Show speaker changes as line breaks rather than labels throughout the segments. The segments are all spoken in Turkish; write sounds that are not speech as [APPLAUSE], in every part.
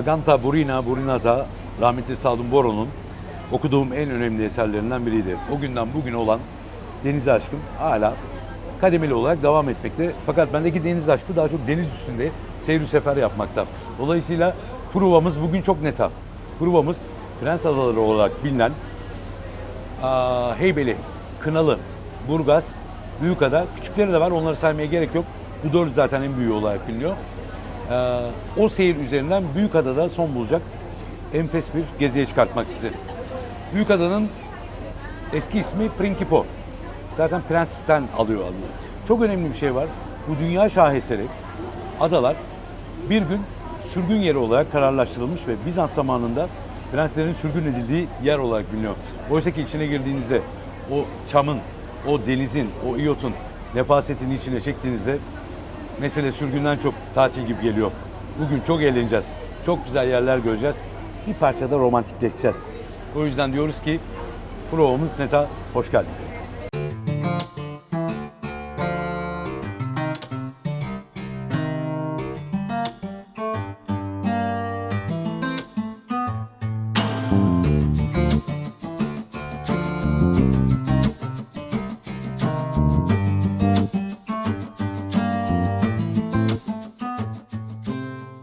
Aganta Burina Burinata rahmetli Sadun Boron'un okuduğum en önemli eserlerinden biriydi. O günden bugüne olan deniz aşkım hala kademeli olarak devam etmekte. Fakat bendeki deniz aşkı daha çok deniz üstünde seyir sefer yapmakta. Dolayısıyla Pruva'mız bugün çok neta. Pruva'mız Prens Adaları olarak bilinen aa, Heybeli, Kınalı, Burgaz, Büyükada, küçükleri de var onları saymaya gerek yok. Bu dördü zaten en büyüğü olarak biliniyor. Ee, o seyir üzerinden Büyükada'da son bulacak enfes bir geziye çıkartmak istedim. Büyükada'nın eski ismi Principo. Zaten Prens'ten alıyor adını. Çok önemli bir şey var. Bu dünya şaheseri adalar bir gün sürgün yeri olarak kararlaştırılmış ve Bizans zamanında prenslerin sürgün edildiği yer olarak biliniyor. Oysa ki içine girdiğinizde o çamın, o denizin, o iyotun nefasetini içine çektiğinizde mesele sürgünden çok tatil gibi geliyor. Bugün çok eğleneceğiz. Çok güzel yerler göreceğiz. Bir parça da romantikleşeceğiz. O yüzden diyoruz ki provamız neta hoş geldiniz.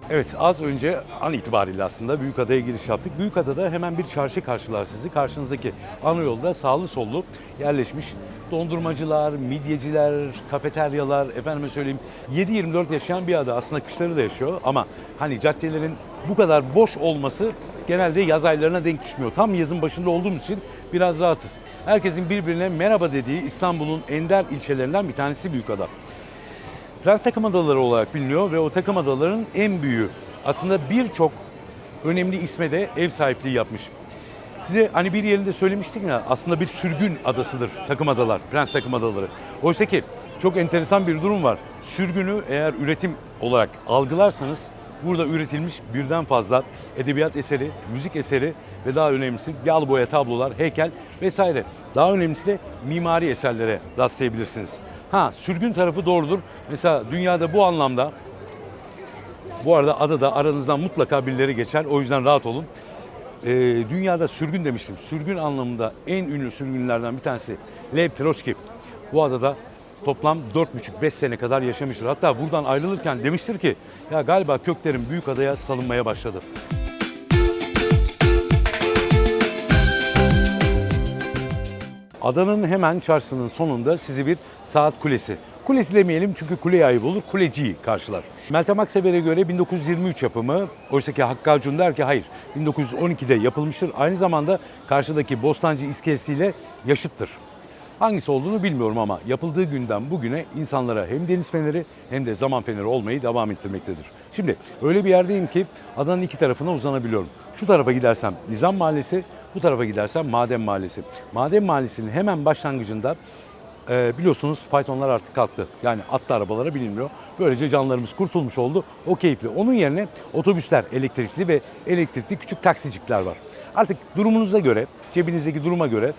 Evet az önce an itibariyle aslında Büyükada'ya giriş yaptık. Büyükada'da hemen bir çarşı karşılar sizi. Karşınızdaki ana yolda sağlı sollu yerleşmiş dondurmacılar, midyeciler, kafeteryalar, efendime söyleyeyim 7-24 yaşayan bir ada. Aslında kışları da yaşıyor ama hani caddelerin bu kadar boş olması genelde yaz aylarına denk düşmüyor. Tam yazın başında olduğum için biraz rahatız. Herkesin birbirine merhaba dediği İstanbul'un ender ilçelerinden bir tanesi Büyükada. Prens takım adaları olarak biliniyor ve o takım adaların en büyüğü. Aslında birçok önemli isme de ev sahipliği yapmış. Size hani bir yerinde söylemiştim ya aslında bir sürgün adasıdır takım adalar, prens takım adaları. Oysa ki çok enteresan bir durum var. Sürgünü eğer üretim olarak algılarsanız burada üretilmiş birden fazla edebiyat eseri, müzik eseri ve daha önemlisi yağlı boya tablolar, heykel vesaire. Daha önemlisi de mimari eserlere rastlayabilirsiniz. Ha sürgün tarafı doğrudur. Mesela dünyada bu anlamda bu arada adada aranızdan mutlaka birileri geçer. O yüzden rahat olun. Ee, dünyada sürgün demiştim. Sürgün anlamında en ünlü sürgünlerden bir tanesi Lev Trotsky. Bu adada toplam 4,5-5 sene kadar yaşamıştır. Hatta buradan ayrılırken demiştir ki ya galiba köklerim büyük adaya salınmaya başladı. Adanın hemen çarşısının sonunda sizi bir saat kulesi. Kulesi demeyelim çünkü kuleye ayıp olur, kuleciyi karşılar. Meltem Aksever'e göre 1923 yapımı, oysa ki Hakkı Acun der ki hayır 1912'de yapılmıştır. Aynı zamanda karşıdaki Bostancı iskelesiyle yaşıttır. Hangisi olduğunu bilmiyorum ama yapıldığı günden bugüne insanlara hem deniz feneri hem de zaman feneri olmayı devam ettirmektedir. Şimdi öyle bir yerdeyim ki adanın iki tarafına uzanabiliyorum. Şu tarafa gidersem Nizam Mahallesi, bu tarafa gidersem Maden Mahallesi. Maden Mahallesi'nin hemen başlangıcında e, biliyorsunuz faytonlar artık kalktı. Yani atlı arabalara binilmiyor. Böylece canlarımız kurtulmuş oldu. O keyifli. Onun yerine otobüsler elektrikli ve elektrikli küçük taksicikler var. Artık durumunuza göre, cebinizdeki duruma göre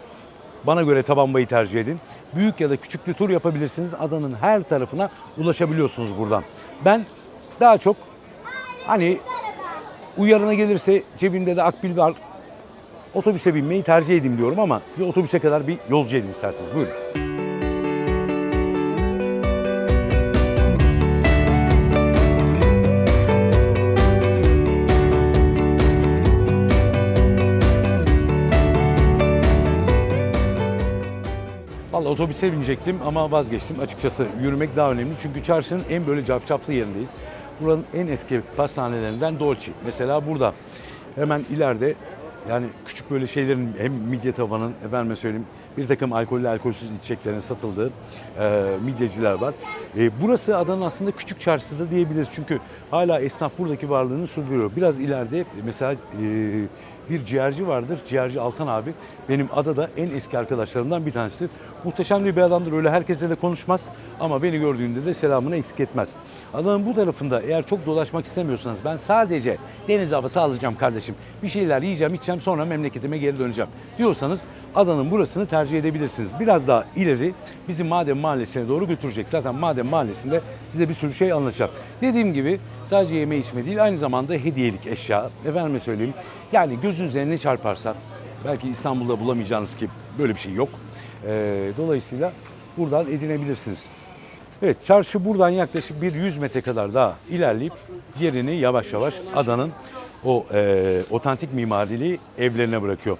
bana göre tabanbayı tercih edin. Büyük ya da küçük bir tur yapabilirsiniz. Adanın her tarafına ulaşabiliyorsunuz buradan. Ben daha çok hani uyarına gelirse cebimde de akbil var. Otobüse binmeyi tercih edeyim diyorum ama size otobüse kadar bir yolcu edeyim isterseniz. Buyurun. Vallahi otobüse binecektim ama vazgeçtim. Açıkçası yürümek daha önemli. Çünkü çarşının en böyle capcaplı yerindeyiz. Buranın en eski pastanelerinden Dolce. Mesela burada hemen ileride yani küçük böyle şeylerin hem midye tavanın efendime söyleyeyim bir takım alkollü alkolsüz içeceklerin satıldığı e, midyeciler var. E, burası adanın aslında küçük çarşısı da diyebiliriz. Çünkü hala esnaf buradaki varlığını sürdürüyor. Biraz ileride mesela e, bir ciğerci vardır. Ciğerci Altan abi benim adada en eski arkadaşlarımdan bir tanesidir. Muhteşem bir adamdır. Öyle herkesle de konuşmaz ama beni gördüğünde de selamını eksik etmez. Adanın bu tarafında eğer çok dolaşmak istemiyorsanız ben sadece deniz havası alacağım kardeşim. Bir şeyler yiyeceğim, içeceğim sonra memleketime geri döneceğim diyorsanız adanın burasını tercih edebilirsiniz. Biraz daha ileri bizim Maden Mahallesi'ne doğru götürecek. Zaten Maden Mahallesi'nde size bir sürü şey anlatacağım. Dediğim gibi sadece yeme içme değil aynı zamanda hediyelik eşya. Efendime söyleyeyim yani gözünüze ne çarparsa belki İstanbul'da bulamayacağınız ki böyle bir şey yok. Ee, dolayısıyla buradan edinebilirsiniz. Evet çarşı buradan yaklaşık bir 100 metre kadar daha ilerleyip yerini yavaş yavaş adanın o e, otantik mimariliği evlerine bırakıyor.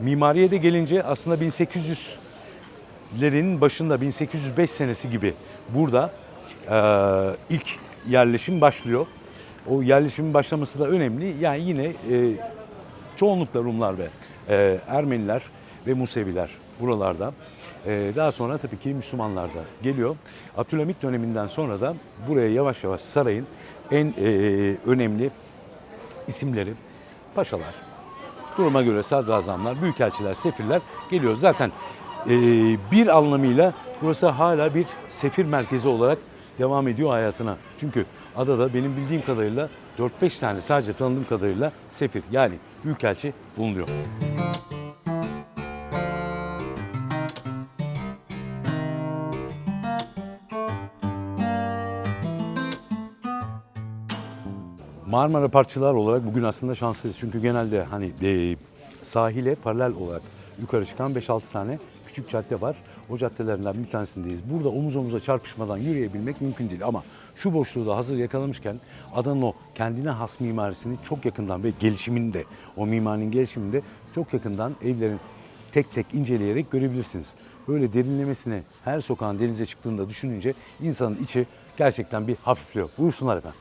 Mimariye de gelince aslında 1800'lerin başında 1805 senesi gibi burada e, ilk yerleşim başlıyor. O yerleşimin başlaması da önemli. Yani yine e, çoğunlukla Rumlar ve e, Ermeniler ve Museviler buralarda. E, daha sonra tabii ki Müslümanlar da geliyor. Abdülhamit döneminden sonra da buraya yavaş yavaş sarayın en e, önemli isimleri, paşalar, duruma göre sadrazamlar, büyükelçiler, sefirler geliyor. Zaten e, bir anlamıyla burası hala bir sefir merkezi olarak devam ediyor hayatına. Çünkü adada benim bildiğim kadarıyla 4-5 tane sadece tanıdığım kadarıyla sefir yani büyükelçi bulunuyor. Marmara Parkçılar olarak bugün aslında şanslıyız. Çünkü genelde hani e, sahile paralel olarak yukarı çıkan 5-6 tane küçük cadde var. O caddelerden bir tanesindeyiz. Burada omuz omuza çarpışmadan yürüyebilmek mümkün değil ama şu boşluğu da hazır yakalamışken adanın o kendine has mimarisini çok yakından ve gelişiminde, o mimarinin gelişiminde çok yakından evlerin tek tek inceleyerek görebilirsiniz. Böyle derinlemesine her sokağın denize çıktığında düşününce insanın içi gerçekten bir hafifliyor. Buyursunlar efendim.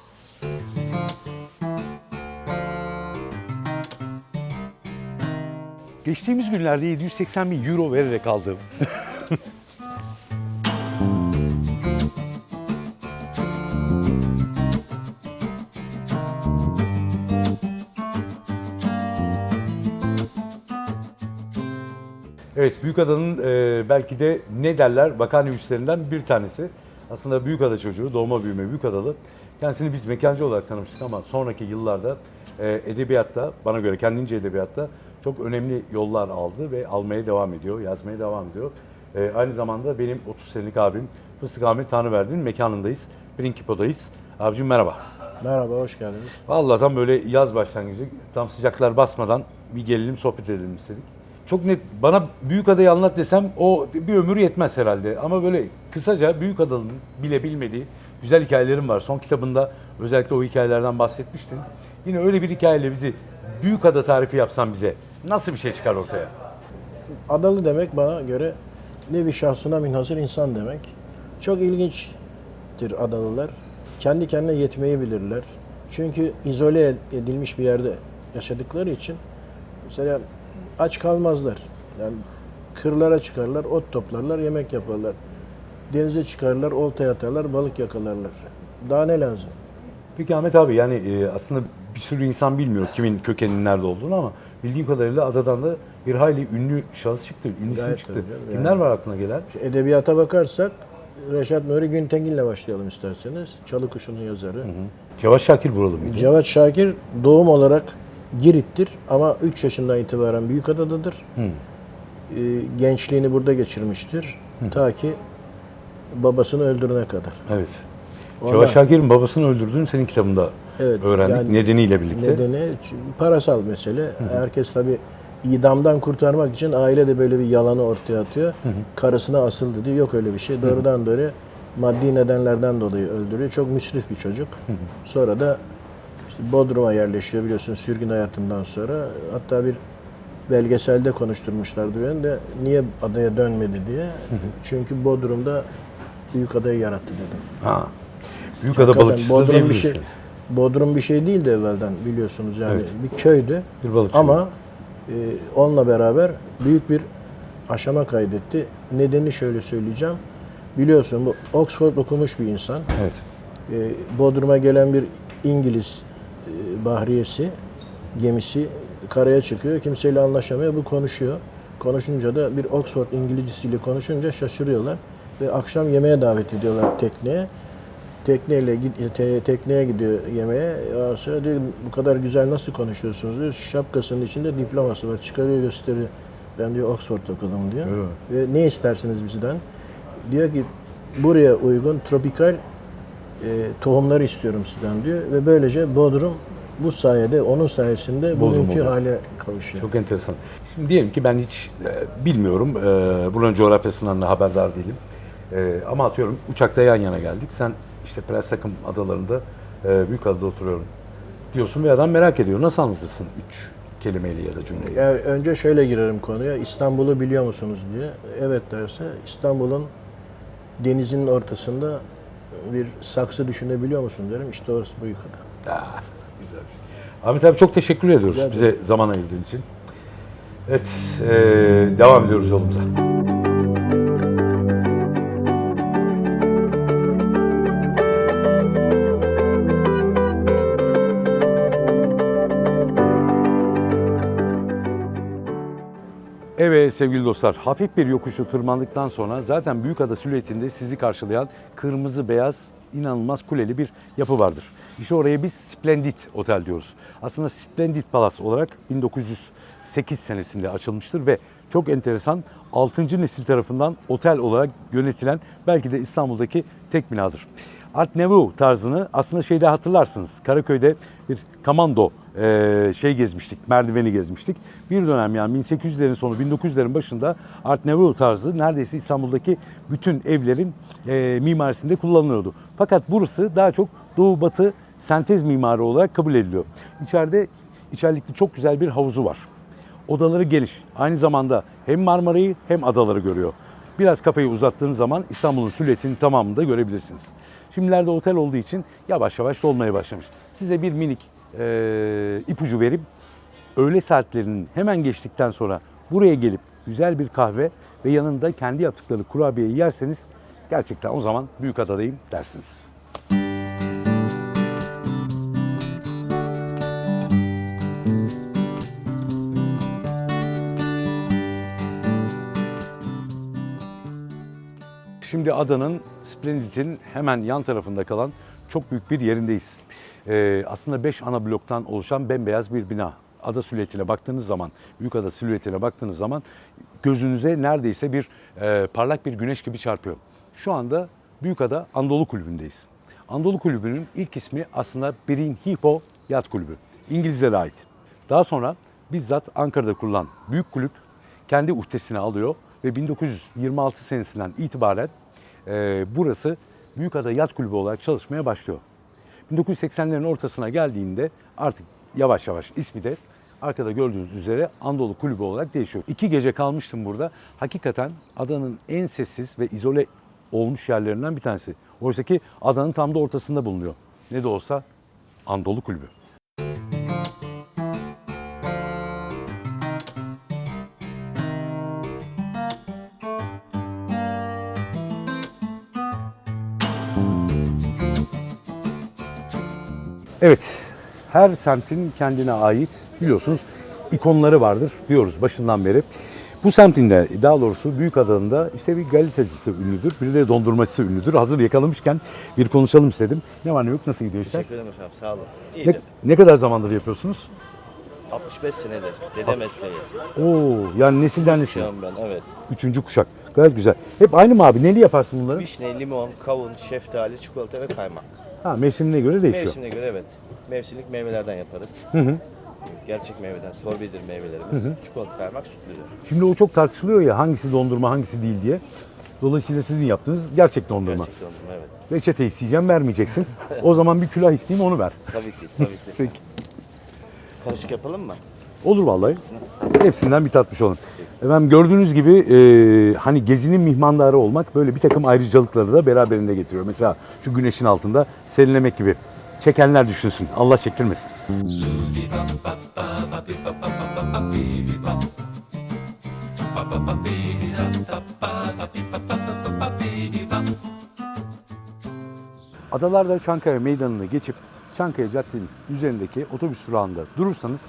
Geçtiğimiz günlerde 780 bin euro vererek aldığım [LAUGHS] Evet, Büyükada'nın e, belki de ne derler bakan üslerinden bir tanesi. Aslında Büyükada çocuğu, doğma büyüme Büyükadalı. Kendisini biz mekancı olarak tanımıştık ama sonraki yıllarda e, edebiyatta, bana göre kendince edebiyatta çok önemli yollar aldı ve almaya devam ediyor, yazmaya devam ediyor. E, aynı zamanda benim 30 senelik abim Fıstık Ahmet Tanrıverdi'nin mekanındayız. Prinkipo'dayız. Abicim merhaba.
Merhaba, hoş geldiniz.
Vallahi tam böyle yaz başlangıcı, tam sıcaklar basmadan bir gelelim sohbet edelim istedik. Çok net, bana Büyük Adayı anlat desem o bir ömür yetmez herhalde. Ama böyle kısaca Büyük Adalı'nın bile bilmediği güzel hikayelerim var. Son kitabında özellikle o hikayelerden bahsetmiştin. Yine öyle bir hikayeyle bizi Büyük Ada tarifi yapsan bize nasıl bir şey çıkar ortaya?
Adalı demek bana göre nevi şahsına minhasır insan demek. Çok ilginçtir Adalılar. Kendi kendine yetmeyi bilirler. Çünkü izole edilmiş bir yerde yaşadıkları için mesela aç kalmazlar. Yani kırlara çıkarlar, ot toplarlar, yemek yaparlar. Denize çıkarlar, olta atarlar, balık yakalarlar. Daha ne lazım?
Peki Ahmet abi yani e, aslında bir sürü insan bilmiyor kimin kökeninin nerede olduğunu ama bildiğim kadarıyla adadan da bir hayli ünlü şahıs çıktı, ünlü isim
Gayet
çıktı.
tabii canım,
Kimler
yani.
var aklına gelen?
Edebiyata bakarsak Reşat Nuri Güntekin'le başlayalım isterseniz. Çalı Kuşu'nun yazarı.
Cevat Şakir buralı mıydı?
Cevat Şakir doğum olarak Girit'tir ama 3 yaşından itibaren Büyükada'dadır.
Hı.
Ee, gençliğini burada geçirmiştir. Ta ki babasını öldürene kadar.
Evet. Cevat Şakir'in babasını öldürdüğünü senin kitabında
Evet,
öğrendik
yani
nedeniyle birlikte.
Nedeni parasal mesele. Herkes tabi idamdan kurtarmak için aile de böyle bir yalanı ortaya atıyor. Karısına asıldı diyor. Yok öyle bir şey. Doğrudan doğru maddi nedenlerden dolayı öldürüyor. Çok müsrif bir çocuk. Sonra da işte Bodrum'a yerleşiyor biliyorsun sürgün hayatından sonra. Hatta bir belgeselde konuşturmuşlardı beni de niye adaya dönmedi diye. Çünkü Bodrum'da büyük adayı yarattı dedim.
Ha. Büyükada
Hakikaten
balıkçısı da
Bodrum bir
diyebilirsiniz.
şey, Bodrum bir şey değildi evvelden biliyorsunuz yani
Evet.
bir köydü.
Bir balıkçı.
Ama e, onunla beraber büyük bir aşama kaydetti. Nedeni şöyle söyleyeceğim. Biliyorsun bu Oxford okumuş bir insan.
Evet.
E, Bodrum'a gelen bir İngiliz e, bahriyesi, gemisi karaya çıkıyor. Kimseyle anlaşamıyor. Bu konuşuyor. Konuşunca da bir Oxford İngilizcesiyle konuşunca şaşırıyorlar. Ve akşam yemeğe davet ediyorlar tekneye. Tekneyle te- tekneye gidiyor yemeğe. Ondan sonra diyor bu kadar güzel nasıl konuşuyorsunuz diyor. Şapkasının içinde diploması var. Çıkarıyor gösteriyor. Ben diyor Oxford okudum diyor.
Evet.
Ve ne istersiniz bizden? Diyor ki buraya uygun tropikal e, tohumlar istiyorum sizden diyor. Ve böylece Bodrum bu sayede, onun sayesinde
Bodrum
bugünkü
oldu.
hale kavuşuyor.
Çok enteresan. Şimdi diyelim ki ben hiç e, bilmiyorum, e, buranın coğrafyasından da haberdar değilim. E, ama atıyorum uçakta yan yana geldik. Sen işte Prens Takım adalarında, e, Büyükada'da oturuyorum diyorsun ve adam merak ediyor. Nasıl anlatırsın üç kelimeyle ya da cümleyi?
Yani önce şöyle girerim konuya. İstanbul'u biliyor musunuz diye. Evet derse İstanbul'un denizin ortasında bir saksı düşünebiliyor musun derim. İşte orası Büyükada.
Ah, güzel bir şey. Ahmet abi çok teşekkür ediyoruz
Rica
bize zaman ayırdığın için. Evet, e, devam ediyoruz yolumuza. Evet sevgili dostlar, hafif bir yokuşu tırmandıktan sonra zaten Büyükada silüetinde sizi karşılayan kırmızı beyaz inanılmaz kuleli bir yapı vardır. İşte oraya biz Splendid Otel diyoruz. Aslında Splendid Palace olarak 1908 senesinde açılmıştır ve çok enteresan 6. nesil tarafından otel olarak yönetilen belki de İstanbul'daki tek binadır. Art Nouveau tarzını aslında şeyde hatırlarsınız. Karaköy'de bir komando e, şey gezmiştik, merdiveni gezmiştik. Bir dönem yani 1800'lerin sonu 1900'lerin başında Art Nouveau tarzı neredeyse İstanbul'daki bütün evlerin e, mimarisinde kullanılıyordu. Fakat burası daha çok doğu batı sentez mimarı olarak kabul ediliyor. İçeride içerikli çok güzel bir havuzu var. Odaları geniş. Aynı zamanda hem Marmara'yı hem adaları görüyor. Biraz kafayı uzattığınız zaman İstanbul'un silüetini tamamını da görebilirsiniz. Şimdilerde otel olduğu için yavaş yavaş dolmaya başlamış. Size bir minik eee, ipucu verip öğle saatlerinin hemen geçtikten sonra buraya gelip güzel bir kahve ve yanında kendi yaptıkları kurabiyeyi yerseniz gerçekten o zaman Büyükada'dayım dersiniz. Adanın Splendid'in hemen yan tarafında kalan çok büyük bir yerindeyiz. Ee, aslında 5 ana bloktan oluşan bembeyaz bir bina. Ada silüetine baktığınız zaman, Büyükada silüetine baktığınız zaman gözünüze neredeyse bir e, parlak bir güneş gibi çarpıyor. Şu anda Büyükada Anadolu Kulübü'ndeyiz. Anadolu Kulübü'nün ilk ismi aslında Birin Hippo Yat Kulübü. İngilizlere ait. Daha sonra bizzat Ankara'da kurulan büyük kulüp kendi uhdesine alıyor ve 1926 senesinden itibaren e, burası Büyükada Yat Kulübü olarak çalışmaya başlıyor. 1980'lerin ortasına geldiğinde artık yavaş yavaş ismi de arkada gördüğünüz üzere Anadolu Kulübü olarak değişiyor. İki gece kalmıştım burada. Hakikaten adanın en sessiz ve izole olmuş yerlerinden bir tanesi. Oysa ki adanın tam da ortasında bulunuyor. Ne de olsa Anadolu Kulübü. Evet, her semtin kendine ait biliyorsunuz ikonları vardır diyoruz başından beri. Bu semtin de daha doğrusu Büyükada'nın da işte bir galetacısı ünlüdür, bir de dondurmacısı ünlüdür. Hazır yakalamışken bir konuşalım istedim. Ne var ne yok, nasıl gidiyor işler?
Teşekkür ederim efendim. Sağ olun.
Ne,
İyidir.
ne kadar zamandır yapıyorsunuz?
65 senedir. Dede mesleği.
Oo, yani nesilden nesil.
Yaşıyorum ben evet.
Üçüncü kuşak. Gayet güzel. Hep aynı mı abi? Neli yaparsın bunları?
Vişne, limon, kavun, şeftali, çikolata ve kaymak.
Ha, mevsimine göre değişiyor.
Mevsimine göre evet. Mevsimlik meyvelerden yaparız.
Hı hı.
Gerçek meyveden, sorbedir meyvelerimiz. Çikolata, kaymak, sütlüdür.
Şimdi o çok tartışılıyor ya hangisi dondurma hangisi değil diye. Dolayısıyla sizin yaptığınız gerçek dondurma.
Gerçek dondurma evet.
Reçete isteyeceğim vermeyeceksin. O zaman bir külah isteyeyim onu ver.
Tabii ki, tabii ki. [LAUGHS]
Peki.
Karışık yapalım mı?
Olur vallahi. Hepsinden bir tatmış olun. Efendim gördüğünüz gibi e, hani gezinin mihmandarı olmak böyle bir takım ayrıcalıkları da beraberinde getiriyor. Mesela şu güneşin altında serinlemek gibi. Çekenler düşünsün. Allah çektirmesin. Adalarda Çankaya Meydanı'nı geçip Çankaya Caddesi'nin üzerindeki otobüs durağında durursanız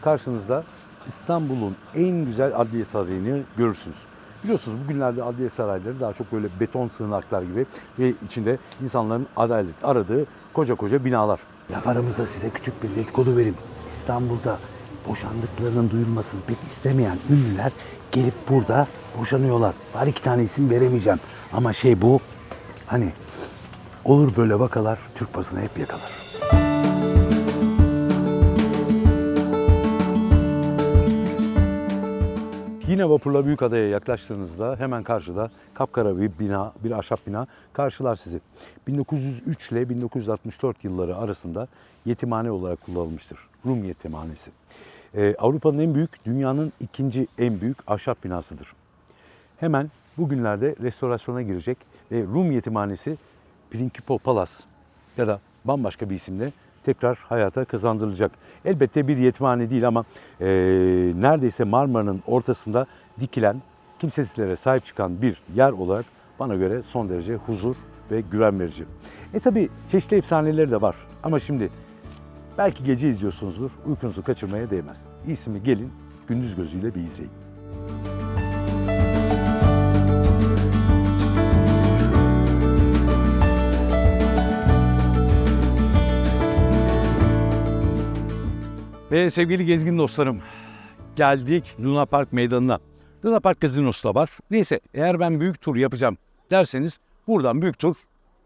karşınızda İstanbul'un en güzel adliye sarayını görürsünüz. Biliyorsunuz bugünlerde adliye sarayları daha çok böyle beton sığınaklar gibi ve içinde insanların adalet aradığı koca koca binalar. Laf aramızda size küçük bir dedikodu vereyim. İstanbul'da boşandıklarının duyulmasını pek istemeyen ünlüler gelip burada boşanıyorlar. Var iki tane isim veremeyeceğim. Ama şey bu hani olur böyle vakalar Türk basını hep yakalar. Yine vapurla Büyükada'ya yaklaştığınızda hemen karşıda kapkara bir bina, bir ahşap bina karşılar sizi. 1903 ile 1964 yılları arasında yetimhane olarak kullanılmıştır. Rum yetimhanesi. Ee, Avrupa'nın en büyük, dünyanın ikinci en büyük ahşap binasıdır. Hemen bugünlerde restorasyona girecek ve Rum yetimhanesi Principal Palace ya da bambaşka bir isimle tekrar hayata kazandırılacak. Elbette bir yetimhane değil ama eee, neredeyse Marmara'nın ortasında dikilen, kimsesizlere sahip çıkan bir yer olarak bana göre son derece huzur ve güven verici. E tabi çeşitli efsaneleri de var ama şimdi belki gece izliyorsunuzdur, uykunuzu kaçırmaya değmez. İyisi mi gelin gündüz gözüyle bir izleyin. Ve sevgili gezgin dostlarım, geldik Luna Park meydanına. Luna Park gazinosu da var. Neyse eğer ben büyük tur yapacağım derseniz buradan büyük tur,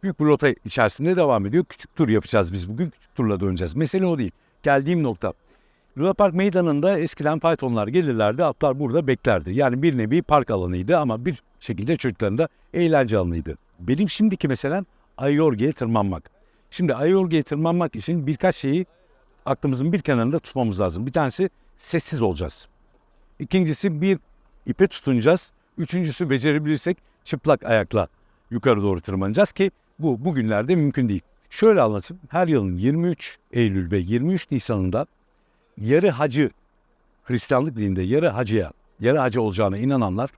büyük bir rota içerisinde devam ediyor. Küçük tur yapacağız biz bugün, küçük turla döneceğiz. Mesele o değil. Geldiğim nokta. Luna Park meydanında eskiden faytonlar gelirlerdi, atlar burada beklerdi. Yani bir nevi park alanıydı ama bir şekilde çocukların da eğlence alanıydı. Benim şimdiki meselem Ayorge'ye tırmanmak. Şimdi Ayorge'ye tırmanmak için birkaç şeyi aklımızın bir kenarında tutmamız lazım. Bir tanesi sessiz olacağız. İkincisi bir ipe tutunacağız. Üçüncüsü becerebilirsek çıplak ayakla yukarı doğru tırmanacağız ki bu bugünlerde mümkün değil. Şöyle anlatayım. Her yılın 23 Eylül ve 23 Nisan'ında yarı hacı Hristiyanlık dininde yarı hacıya, yarı hacı olacağına inananlar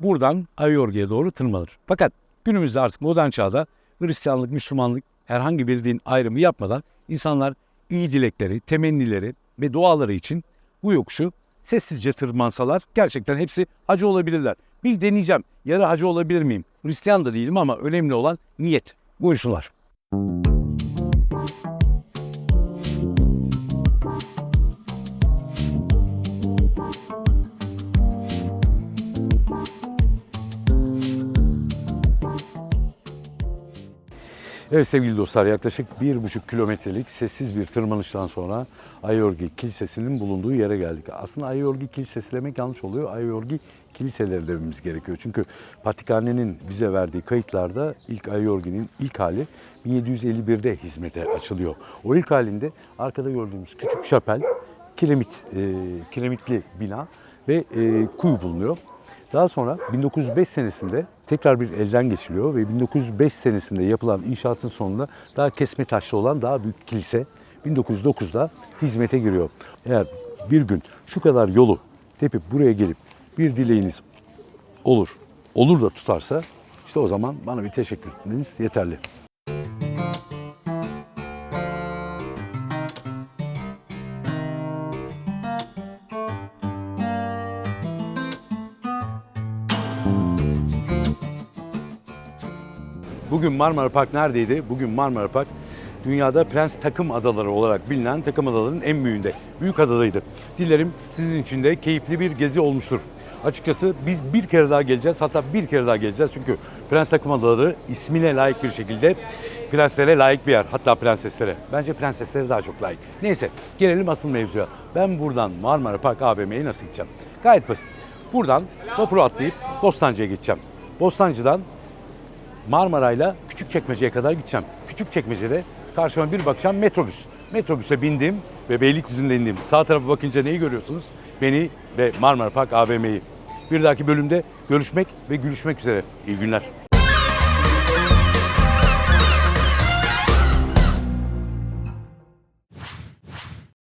buradan Ayorge'ye doğru tırmanır. Fakat günümüzde artık modern çağda Hristiyanlık, Müslümanlık herhangi bir din ayrımı yapmadan insanlar iyi dilekleri, temennileri ve duaları için bu yokuşu sessizce tırmansalar gerçekten hepsi hacı olabilirler. Bir deneyeceğim. Yarı hacı olabilir miyim? Hristiyan da değilim ama önemli olan niyet. Buyursunlar. Evet sevgili dostlar yaklaşık bir buçuk kilometrelik sessiz bir tırmanıştan sonra Ayorgi Kilisesi'nin bulunduğu yere geldik. Aslında Ayorgi Kilisesi demek yanlış oluyor. Ayorgi kiliseleri dememiz gerekiyor. Çünkü Patrikhane'nin bize verdiği kayıtlarda ilk Ayorgi'nin ilk hali 1751'de hizmete açılıyor. O ilk halinde arkada gördüğümüz küçük şapel, kiremit, e, kiremitli bina ve e, kuyu bulunuyor. Daha sonra 1905 senesinde tekrar bir elden geçiliyor ve 1905 senesinde yapılan inşaatın sonunda daha kesme taşlı olan daha büyük kilise 1909'da hizmete giriyor. Eğer bir gün şu kadar yolu tepip buraya gelip bir dileğiniz olur, olur da tutarsa işte o zaman bana bir teşekkür etmeniz yeterli. Bugün Marmara Park neredeydi? Bugün Marmara Park dünyada Prens Takım Adaları olarak bilinen takım adalarının en büyüğünde. Büyük adadaydı. Dilerim sizin için de keyifli bir gezi olmuştur. Açıkçası biz bir kere daha geleceğiz. Hatta bir kere daha geleceğiz. Çünkü Prens Takım Adaları ismine layık bir şekilde prenslere layık bir yer. Hatta prenseslere. Bence prenseslere daha çok layık. Neyse gelelim asıl mevzuya. Ben buradan Marmara Park AVM'ye nasıl gideceğim? Gayet basit. Buradan vapura atlayıp Bostancı'ya gideceğim. Bostancı'dan Marmaray'la Küçükçekmece'ye kadar gideceğim. Küçükçekmece'de karşıma bir bakacağım metrobüs. Metrobüse bindim ve Beylikdüzü'nde indim. Sağ tarafa bakınca neyi görüyorsunuz? Beni ve Marmara Park AVM'yi. Bir dahaki bölümde görüşmek ve gülüşmek üzere. İyi günler.